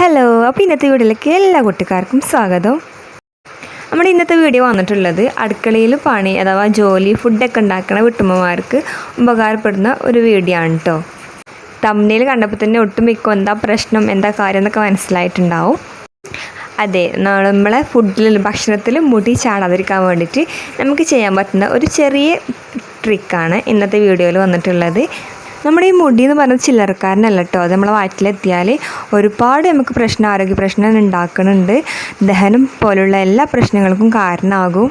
Hello അപ്പോൾ ഇന്നത്തെ വീഡിയോയിലേക്ക് എല്ലാ കുട്ടിക്കാർക്കും സ്വാഗതം. നമ്മുടെ ഇന്നത്തെ വീഡിയോ വന്നിട്ടുള്ളത് അടുക്കളയിൽ പണി അഥവാ ജോലി ഫുഡൊക്കെ ഉണ്ടാക്കുന്ന വീട്ടമ്മമാർക്ക് ഉപകാരപ്പെടുന്ന ഒരു വീഡിയോ ആണ് കേട്ടോ തമ്മിൽ കണ്ടപ്പോൾ തന്നെ ഒട്ടും മിക്കോ എന്താ പ്രശ്നം എന്താ കാര്യം എന്നൊക്കെ മനസ്സിലായിട്ടുണ്ടാവും. അതെ നമ്മളെ ഫുഡിൽ ഭക്ഷണത്തിൽ മുടി ചാടാതിരിക്കാൻ വേണ്ടിയിട്ട് നമുക്ക് ചെയ്യാൻ പറ്റുന്ന ഒരു ചെറിയ ട്രിക്കാണ് ഇന്നത്തെ വീഡിയോയിൽ വന്നിട്ടുള്ളത്. നമ്മുടെ ഈ മുടി എന്ന് പറഞ്ഞത് ചില്ലറക്കാരനല്ല കേട്ടോ അത് നമ്മളെ വയറ്റിലെത്തിയാൽ ഒരുപാട് നമുക്ക് പ്രശ്നം ആരോഗ്യ പ്രശ്നം ഉണ്ടാക്കുന്നുണ്ട് ദഹനം പോലുള്ള എല്ലാ പ്രശ്നങ്ങൾക്കും കാരണമാകും.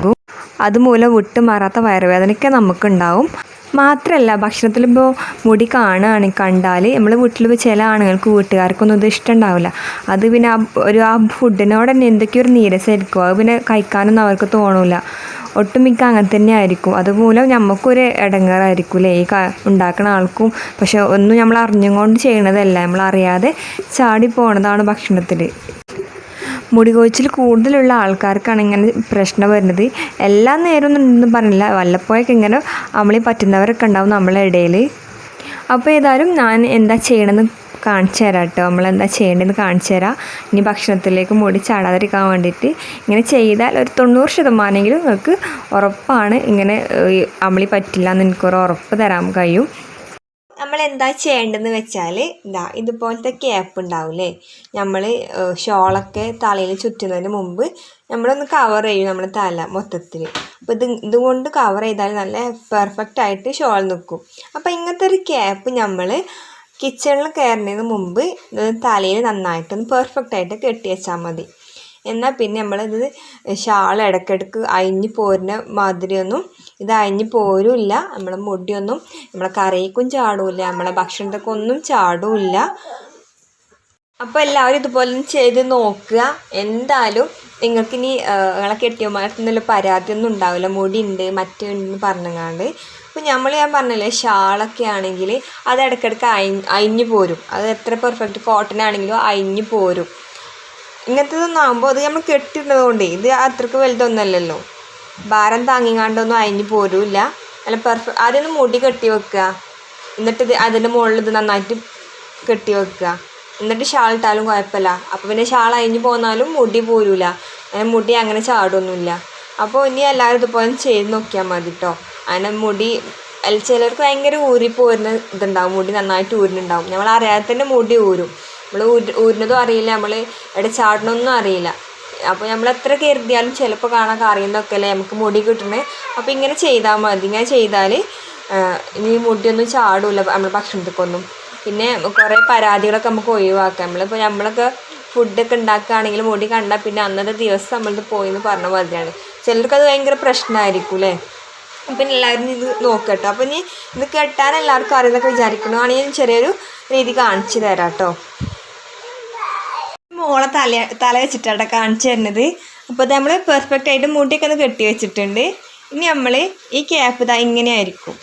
അതുമൂലം വിട്ടുമാറാത്ത വയറുവേദനയൊക്കെ നമുക്കുണ്ടാവും. മാത്രമല്ല ഭക്ഷണത്തിൽ ഇപ്പോൾ മുടി കാണുകയാണെങ്കിൽ കണ്ടാൽ നമ്മൾ വീട്ടിൽ ചില ആണുങ്ങൾക്ക് വീട്ടുകാർക്കൊന്നും ഇത് ഇഷ്ടമുണ്ടാവില്ല. അത് പിന്നെ ഒരു ആ ഫുഡിനോട് തന്നെ എന്തൊക്കെയോ ഒരു നീരസായിരിക്കും അത് പിന്നെ കഴിക്കാനൊന്നും അവർക്ക് തോന്നില്ല ഒട്ടുമിക്ക അങ്ങനെ തന്നെ ആയിരിക്കും. അതുമൂലം നമുക്കൊരു ഇടങ്ങേറായിരിക്കും അല്ലേ ഈ ഉണ്ടാക്കുന്ന ആൾക്കും. പക്ഷെ ഒന്നും നമ്മൾ അറിഞ്ഞുകൊണ്ട് ചെയ്യണതല്ല. നമ്മൾ അറിയാതെ ചാടി പോണതാണ് ഭക്ഷണത്തിൽ മുടി കൊഴിച്ചിൽ കൂടുതലുള്ള ആൾക്കാർക്കാണ് ഇങ്ങനെ പ്രശ്നം വരുന്നത്. എല്ലാ നേരവും ഒന്നും പറഞ്ഞില്ല. വല്ലപ്പോഴൊക്കെ ഇങ്ങനെ അമളി പറ്റുന്നവരൊക്കെ ഉണ്ടാവും നമ്മളെ ഇടയിൽ അപ്പോൾ ഏതായാലും ഞാൻ എന്താ ചെയ്യണമെന്ന് കാണിച്ചു തരാം കേട്ടോ. നമ്മളെന്താ ചെയ്യേണ്ടതെന്ന് കാണിച്ചു തരാം. ഇനി ഭക്ഷണത്തിലേക്ക് മുടി ചാടാതിരിക്കാൻ വേണ്ടിയിട്ട് ഇങ്ങനെ ചെയ്താൽ ഒരു തൊണ്ണൂറ് ശതമാനമെങ്കിലും നിങ്ങൾക്ക് ഉറപ്പാണ്. ഇങ്ങനെ അമളി പറ്റില്ല എന്ന് എനിക്കൊരു ഉറപ്പ് തരാൻ കഴിയും. നമ്മൾ എന്താ ചെയ്യേണ്ടതെന്ന് വെച്ചാൽ ഇതാ ഇതുപോലത്തെ ക്യാപ്പ് ഉണ്ടാവില്ലേ നമ്മൾ ഷോളൊക്കെ തലയിൽ ചുറ്റുന്നതിന് മുമ്പ് നമ്മളൊന്ന് കവർ ചെയ്യും നമ്മുടെ തല മൊത്തത്തിൽ. അപ്പോൾ ഇത് ഇതുകൊണ്ട് കവർ ചെയ്താൽ നല്ല പെർഫെക്റ്റ് ആയിട്ട് ഷോൾ നിൽക്കും. അപ്പോൾ ഇങ്ങനത്തെ ഒരു ക്യാപ്പ് നമ്മൾ കിച്ചണിൽ കയറുന്നതിന് മുമ്പ് തലയിൽ നന്നായിട്ടൊന്ന് പെർഫെക്റ്റ് ആയിട്ട് കെട്ടി വെച്ചാൽ മതി. എന്നാൽ പിന്നെ നമ്മളിത് ഷാൾ ഇടയ്ക്കിടയ്ക്ക് അഴിഞ്ഞ് പോരുന്ന മാതിരിയൊന്നും ഇത് അഴിഞ്ഞ് പോരുമില്ല നമ്മളെ മുടിയൊന്നും നമ്മളെ കറിക്കും ചാടില്ല. നമ്മളെ ഭക്ഷണത്തൊക്കെ ഒന്നും ചാടില്ല. അപ്പോൾ എല്ലാവരും ഇതുപോലെ ചെയ്ത് നോക്കുക. എന്തായാലും നിങ്ങൾക്കിനി നിങ്ങളെ കെട്ടിയമാർക്കൊന്നും പരാതിയൊന്നും ഉണ്ടാവില്ല. മുടി ഉണ്ട് മറ്റുണ്ടെന്ന് പറഞ്ഞങ്ങാണ്ട്. അപ്പോൾ നമ്മൾ ഞാൻ പറഞ്ഞില്ലേ ഷാളൊക്കെ ആണെങ്കിൽ അത് ഇടയ്ക്കിടയ്ക്ക് അയി അയിഞ്ഞു പോരും. അത് എത്ര പെർഫെക്റ്റ് കോട്ടൺ ആണെങ്കിലും അയിഞ്ഞു പോരും. ഇങ്ങനത്തതൊന്നും ആകുമ്പോൾ അത് നമ്മൾ കെട്ടിയിടുന്നതുകൊണ്ട് ഇത് അത്രയ്ക്ക് വലുതൊന്നുമല്ലല്ലോ ഭാരം താങ്ങിങ്ങാണ്ടൊന്നും അയിഞ്ഞു പോരൂല്ല. നല്ല പെർഫെക്റ്റ് ആദ്യം മുടി കെട്ടി വെക്കുക. എന്നിട്ട് ഇത് അതിന്റെ മുകളിൽ ഇത് നന്നായിട്ട് കെട്ടി വെക്കുക. എന്നിട്ട് ഷാൾ ഇട്ടാലും കുഴപ്പമില്ല. അപ്പോൾ പിന്നെ ഷാൾ അയിഞ്ഞു പോന്നാലും മുടി പോരൂല. മുടി അങ്ങനെ ചാടൊന്നുമില്ല. അപ്പോൾ ഇനി എല്ലാവരും ഇതുപോലെ ചെയ്ത് നോക്കിയാൽ മതി കേട്ടോ അങ്ങനെ മുടി അല്ല ചിലർക്ക് ഭയങ്കര ഊരിപ്പോരുന്ന ഇതുണ്ടാവും മുടി നന്നായിട്ട് ഊരിനുണ്ടാവും നമ്മൾ അറിയാതെ തന്നെ മുടി ഊരും. നമ്മൾ ഊരി ഊരുന്നതും അറിയില്ല നമ്മൾ എവിടെ ചാടണമെന്നും അറിയില്ല. അപ്പോൾ നമ്മൾ എത്ര കരുതിയാലും ചിലപ്പോൾ കാണാൻ അറിയുന്നതൊക്കെ അല്ലേ നമുക്ക് മുടി കിട്ടണേ. അപ്പോൾ ഇങ്ങനെ ചെയ്താൽ മതി. ഇങ്ങനെ ചെയ്താൽ ഇനി മുടിയൊന്നും ചാടില്ല നമ്മൾ ഭക്ഷണത്തിക്കൊന്നും. പിന്നെ കുറേ പരാതികളൊക്കെ നമുക്ക് ഒഴിവാക്കാം. നമ്മളിപ്പോൾ നമ്മളൊക്കെ ഫുഡൊക്കെ ഉണ്ടാക്കുകയാണെങ്കിൽ മുടി കണ്ടാൽ പിന്നെ അന്നത്തെ ദിവസം നമ്മളിത് പോയി എന്ന് പറഞ്ഞ മാതിരിയാണ്. ചിലർക്കത് ഭയങ്കര പ്രശ്നമായിരിക്കും അല്ലേ? പിന്നെ എല്ലാവരും ഇത് നോക്കട്ടോ. അപ്പം ഇനി ഇത് കെട്ടാൻ എല്ലാവർക്കും അറിയുന്നൊക്കെ വിചാരിക്കണമെങ്കിൽ ഞാൻ ചെറിയൊരു രീതി കാണിച്ചു തരാം കേട്ടോ മോളെ തല തല വെച്ചിട്ടാണ് കാണിച്ചു തരുന്നത്. അപ്പോൾ ഇത് നമ്മൾ പെർഫെക്റ്റ് ആയിട്ട് മുടിയൊക്കെ ഒന്ന് കെട്ടി വെച്ചിട്ടുണ്ട്. ഇനി നമ്മൾ ഈ ക്യാപ്പ് ഇതാ ഇങ്ങനെ ആയിരിക്കും.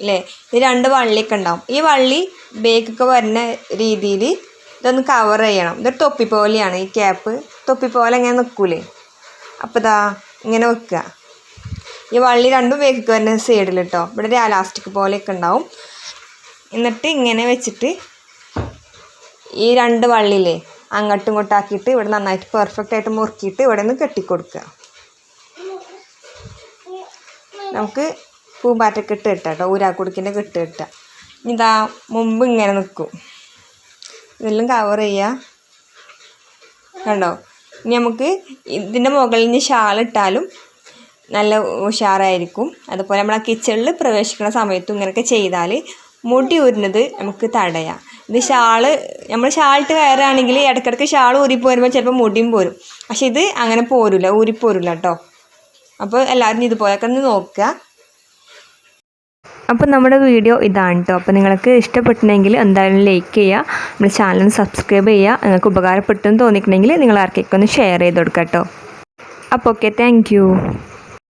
അല്ലേ ഈ രണ്ട് വള്ളിയൊക്കെ ഉണ്ടാവും. ഈ വള്ളി ബേക്കൊക്കെ വരുന്ന രീതിയിൽ ഇതൊന്ന് കവർ ചെയ്യണം. ഇതൊരു തൊപ്പി പോലെയാണ് ഈ ക്യാപ്പ് തൊപ്പി പോലെ ഇങ്ങനെ നിൽക്കൂലേ അപ്പോൾ ഇതാ ഇങ്ങനെ വെക്കുക. ഈ വള്ളി രണ്ടും വേഗിക്ക് വരുന്ന സൈഡിൽ കേട്ടോ ഇവിടെ ഒരു അലാസ്റ്റിക് പോലെയൊക്കെ ഉണ്ടാവും. എന്നിട്ട് ഇങ്ങനെ വെച്ചിട്ട് ഈ രണ്ട് വള്ളിയിലേ അങ്ങോട്ടും ഇങ്ങോട്ടും ആക്കിയിട്ട് ഇവിടെ നന്നായിട്ട് പെർഫെക്റ്റ് ആയിട്ട് മുറുക്കിയിട്ട് ഇവിടെ നിന്ന് കെട്ടിക്കൊടുക്കുക. നമുക്ക് പൂമ്പാറ്റ കെട്ട് കിട്ടുക കേട്ടോ ഊരാക്കുടുക്കിന്റെ കെട്ട് കിട്ടുക. ഇതാ മുമ്പ് ഇങ്ങനെ നിൽക്കും. ഇതെല്ലാം കവർ ചെയ്യുക. കണ്ടോ? ഇനി നമുക്ക് ഇതിന്റെ മുകളിൽ നിന്ന് ഷാൾ ഇട്ടാലും നല്ല ഉഷാറായിരിക്കും. അതുപോലെ നമ്മൾ ആ കിച്ചണിൽ പ്രവേശിക്കുന്ന സമയത്തും ഇങ്ങനെയൊക്കെ ചെയ്താൽ മുടി ഊരുന്നത് നമുക്ക് തടയാം. ഇത് ഷാൾ നമ്മൾ ഷാളിട്ട് കയറുകയാണെങ്കിൽ ഇടയ്ക്കിടയ്ക്ക് ഷാൾ ഊരിപ്പോരുമ്പോൾ ചിലപ്പോൾ മുടിയും പോരും. പക്ഷെ ഇത് അങ്ങനെ പോരില്ല ഊരിപ്പോരില്ല കേട്ടോ. അപ്പോൾ എല്ലാവരും ഇതുപോലെയൊക്കെ ഒന്ന് നോക്കുക. അപ്പോൾ നമ്മുടെ വീഡിയോ ഇതാണ് കേട്ടോ. അപ്പോൾ നിങ്ങൾക്ക് ഇഷ്ടപ്പെട്ടിട്ടുണ്ടെങ്കിൽ എന്തായാലും ലൈക്ക് ചെയ്യുക. നമ്മുടെ ചാനൽ സബ്സ്ക്രൈബ് ചെയ്യുക. നിങ്ങൾക്ക് ഉപകാരപ്പെട്ടെന്ന് തോന്നിയിട്ടുണ്ടെങ്കിൽ നിങ്ങൾ ആർക്കൊക്കെ ഒന്ന് ഷെയർ ചെയ്ത് കൊടുക്കാം കേട്ടോ. അപ്പോൾ ഓക്കെ താങ്ക്